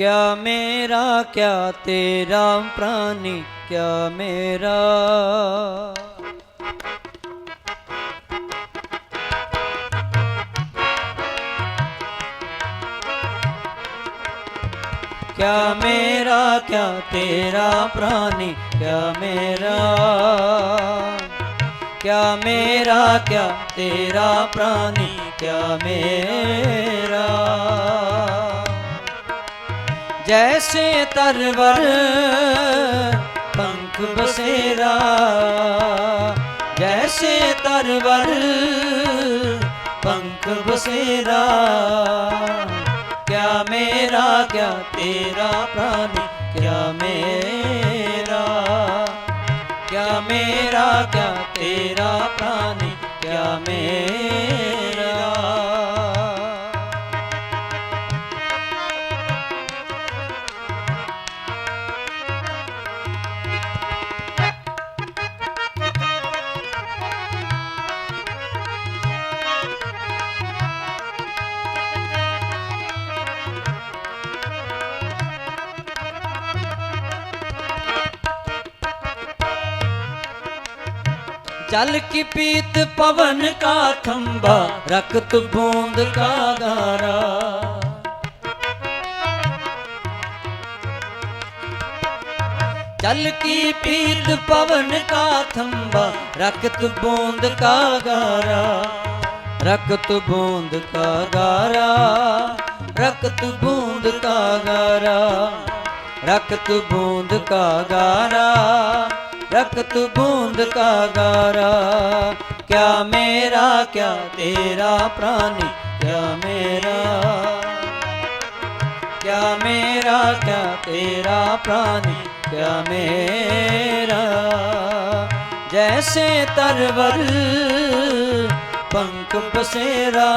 क्या मेरा क्या तेरा प्राणी क्या मेरा क्या मेरा क्या तेरा प्राणी क्या मेरा क्या मेरा क्या तेरा प्राणी क्या मेरा ਜੈਸੇ ਤਰਵਰ ਪੰਖ ਬਸੇਰਾ, ਜੈਸੇ ਤਰਵਰ ਪੰਖ ਬਸੇਰਾ, ਕਿਆ ਮੇਰਾ, ਕਿਆ ਤੇਰਾ ਪ੍ਰਾਨੀ, ਕਿਆ ਮੇਰਾ ਕਿਆ ਮੇਰਾ, ਕਿਆ ਤੇਰਾ ਪ੍ਰਾਨੀ, ਕਿਆ ਮੇਰਾ जल की पीत पवन का खंबा रक्त बूंद का गारा जल की पीत पवन का थंबा रक्त बूंद का गारा रक्त बूंद का गारा रक्त बूंद का गारा रक्त बूंद का गारा रक्त बूंद का गारा क्या मेरा क्या तेरा प्राणी क्या मेरा क्या मेरा क्या तेरा प्राणी क्या मेरा जैसे तरवर पंख बसेरा